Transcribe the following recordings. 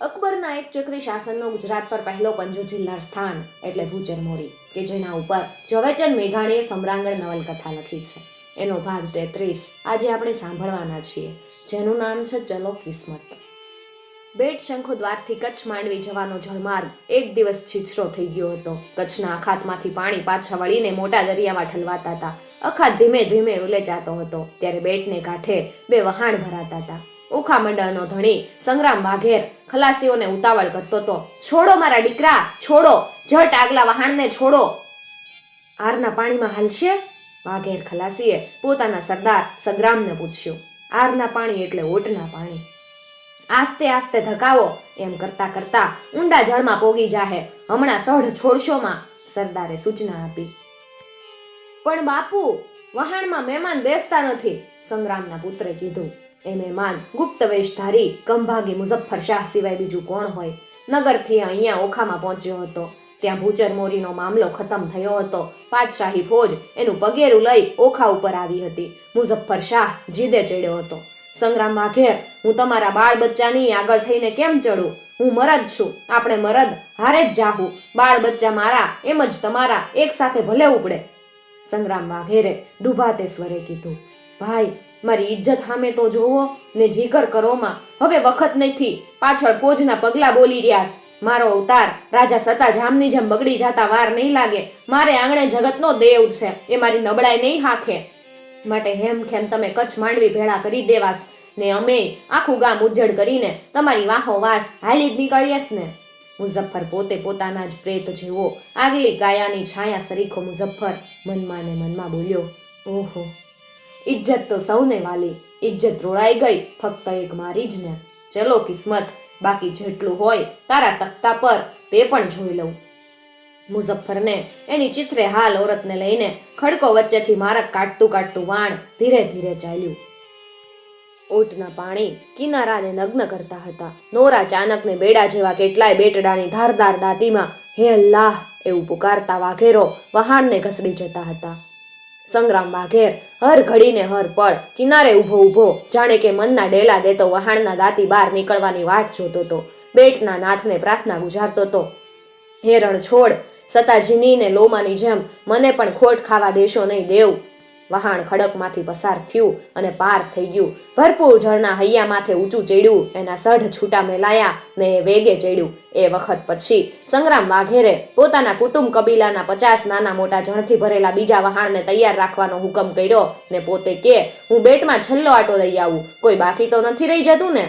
અકબરના એક ચક્રી શાસનનો ગુજરાત પર પહેલો પંજો જિલ્લા સ્થાન, એટલે ભૂચર મોરી, કે જેના ઉપર ઝવેરચંદ મેઘાણીએ સમ્રાંગણ નવલકથા લખી છે. એનો ભાગ તેત્રીસ, આજે આપણે સાંભળવાના છીએ. જેનું નામ છે ચલો કિસ્મત. બેટ શંખો દ્વારથી કચ્છ માંડવી જવાનો જળમાર્ગ એક દિવસ છીછરો થઈ ગયો હતો. કચ્છના અખાતમાંથી પાણી પાછા વળીને મોટા દરિયામાં ઠલવાતા હતા. અખાત ધીમે ધીમે ઉલેચાતો હતો. ત્યારે બેટને કાંઠે બે વહાણ ભરાતા હતા. ઓખા મંડળનો ધણી સંગ્રામ વાઘેર ખલાસીઓને ઉતાવળ કરતો હતો. છોડો મારા દીકરા, છોડો. જટ આગલા વહાણને છોડો. આરના પાણીમાં હાલશે? વાઘેર ખલાસીએ પોતાના સરદાર સંગ્રામને પૂછ્યું. આરના પાણી એટલે ઓટના પાણી. આસ્તે આસ્તે ધકાવો. એમ કરતા કરતા ઊંડા જળમાં પોગી જાહે. હમણાં સઢ છોડશોમાં સરદારે સૂચના આપી. પણ બાપુ, વહાણમાં મહેમાન બેસતા નથી, સંગ્રામના પુત્રે કીધું. એ મહેમાન ગુપ્ત વેશધારી, કંભાગી મુઝફ્ફર શાહ સિવાય બીજું કોણ હોય? નગરથી અહીંયા ઓખામાં પહોંચ્યો હતો. ત્યાં ભૂચર મોરીનો મામલો ખતમ થયો હતો. પાતશાહી ફોજ એનું પગેરું લઈ ઓખા ઉપર આવી હતી. મુઝફ્ફર શાહ જીદે ચડ્યો હતો. સંગ્રામ વાઘેર હું તમારા બાળ બચ્ચાની આગળ થઈને કેમ ચડું? હું મરદ છું, આપણે મરદ હારે જ જાહું. બાળ બચ્ચા મારા, એમ જ તમારા, એક સાથે ભલે ઉપડે. સંગ્રામ વાઘેરે દુભાતે સ્વરે કીધું, ભાઈ મારી ઇજ્જત સામે તો જોવો ને જીકર કરોમાં હવે વખત નથી. પાછળ કોજના પગલા બોલી રહ્યાસ મારો અવતાર રાજા સતા જામની જેમ બગડી જાતા વાર નહીં લાગે. મારે આંગણે જગતનો દેવ છે. એ મારી નબળાઈ નહીં હાખે માટે હેમ ખેમ તમે કચ્છ માંડવી ભેળા કરી દેવાસ ને અમે આખું ગામ ઉજ્જડ કરીને તમારી વાહો વાસ હાલી જ નીકળીએસ ને. મુઝફ્ફર પોતે પોતાના જ પ્રેત જેવો આગલી કાયાની છાયા સરીખો મુઝફ્ફર મનમાં ને મનમાં બોલ્યો, ઓહો ઇજ્જત તો સૌને વાલી. ઇજ્જત રોળાઈ ગઈ, ફક્ત એક મારી જ ને. ચલો કિસ્મત, બાકી જેટલું હોય તારા તખ્તા પર તે પણ જોઈ લઉં. મુઝફ્ફરને એની ચિત્રે હાલ ઓરતને લઈને ખડકો વચ્ચેથી મારક કાટતું કાટતું વાણ ધીરે ધીરે ચાલ્યું. ઓટના પાણી કિનારાને નગ્ન કરતા હતા. નોરા ચાનકને બેડા જેવા કેટલાય બેટડાની ધારદાર દાંતીમાં, હે અલ્લાહ! એવું પુકારતા વાઘેરો વહાણને ઘસડી જતા હતા. સંગ્રામ વાઘેર હર ઘડીને હર પળ કિનારે ઊભો ઊભો જાણે કે મનના ડેલા દેતો વહાણના દાંતી બહાર નીકળવાની વાટ જોતો હતો બેટના નાથને પ્રાર્થના ગુજારતો હતો હે રણ છોડ સતાજીની ને લોમાની જેમ મને પણ ખોટ ખાવા દેશો નહીં દેવ. વહાણ ખડકમાંથી પસાર થયું અને પાર થઈ ગયું. ભરપૂર જળના હૈયા માથે ઊંચું ચડ્યું. એના સઢ છૂટા મેલાયા ને એ વેગે ચડ્યું. એ વખત પછી સંગ્રામ વાઘેરે પોતાના કુટુંબ કબીલાના પચાસ નાના મોટા જણથી ભરેલા બીજા વહાણને તૈયાર રાખવાનો હુકમ કર્યો ને પોતે કે, હું બેટમાં છેલ્લો આટો દઈ આવું. કોઈ બાકી તો નથી રહી જતું ને?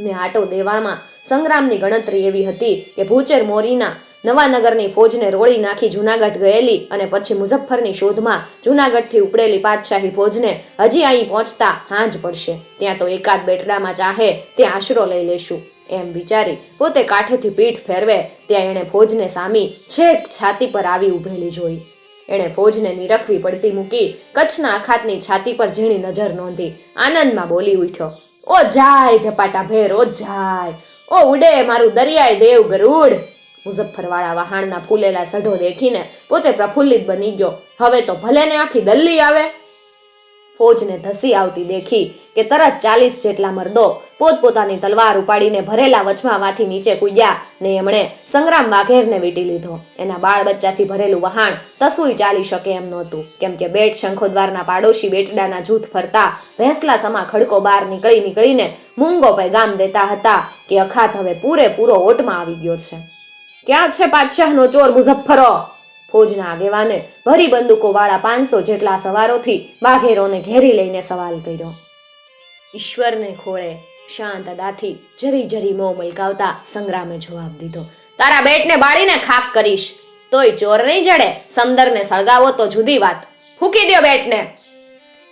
ને આટો દેવામાં સંગ્રામની ગણતરી એવી હતી કે ભૂચેર મોરીના નવાનગરની ફોજને રોળી નાખી જુનાગઢ ગયેલી અને પછી મુઝફ્ફરની શોધમાં જૂનાગઢથી ઉપડેલી પાતશાહી ફોજને હજી અહીં પહોંચતા હાંજ પડશે. ત્યાં તો એકાદ બેટડામાં ચાહે તે આશરો લઈ લેશું. એમ વિચારી પોતે કાંઠેથી પીઠ ફેરવે, ત્યાં એણે ફોજને સામી છેક છાતી પર આવી ઊભેલી જોઈ. એણે ફોજને નિરખવી પડતી મૂકી કચ્છના અખાતની છાતી પર ઝીણી નજર નોંધી. આનંદમાં બોલી ઉઠ્યો, ઓ જાય ઝપાટા ભેર, ઓ જાય. ઓ ઉડે મારું દરિયાઈ દેવ ગરુડ મુઝફ્ફરવાળા વહાણના ફૂલેલા સઢો દેખીને પોતે પ્રફુલ્લિત બની ગયો. હવે તો ભલે ને આખી દલ્લી આવે. ફોજને ધસી આવતી દેખી કે તરત ચાલીસ જેટલા મર્દો પોતપોતાની તલવાર ઉપાડીને ભરેલા વચમામાંથી નીચે કૂદ્યા ને એમણે સંગ્રામ વાઘેરને વીટી લીધો. એના બાળ બચ્ચાથી ભરેલું વહાણ તસુય ચાલી શકે એમ નહોતું. કેમ કે બેટ શંખોદ્વારના પાડોશી બેટડાના જૂથ ફરતા ભેંસલા સમા ખડકો બહાર નીકળી નીકળીને મૂંગો પૈગામ દેતા હતા કે અખાત હવે પૂરેપૂરો ઓટમાં આવી ગયો છે. ક્યાં છે પાતશાહનો ચોર મુઝફ્ફરો? ફોજના આગેવાને ભરી બંદૂકો વાળા પાંચસો જેટલા સવારોથી વાઘેરોને ઘેરી લઈને સવાલ કર્યો. ઈશ્વરને ખોળે શાંત અદાથી જરી જરી મોં મલકાવતા સંગ્રામે જવાબ દીધો. તારા બેટને બાળીને ખાક કરીશ. તોય ચોર નહીં જડે, સમદરને સળગાવો તો જુદી વાત. ફૂકી દ્યો બેટને.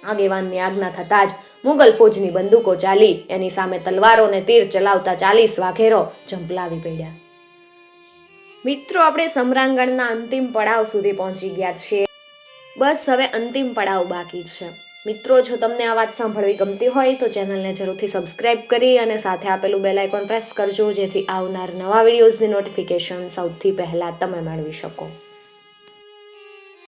આગેવાનની આજ્ઞા થતાં જ મુગલ ફોજની બંદૂકો ચાલી એની સામે તલવારોને તીર ચલાવતા ચાલીસ વાઘેરો ઝંપલાવી પડ્યા. મિત્રો, આપણે સમરાંગણના અંતિમ પડાવ સુધી પહોંચી ગયા છીએ. બસ હવે અંતિમ પડાવ બાકી છે. મિત્રો, જો તમને આ વાત સાંભળવી ગમતી હોય, તો ચેનલને જરૂરથી સબસ્ક્રાઇબ કરી અને સાથે આપેલું બેલ આઇકોન પ્રેસ કરજો, જેથી આવનાર નવા વિડીયોઝની નોટિફિકેશન સૌથી પહેલાં તમે મેળવી શકો.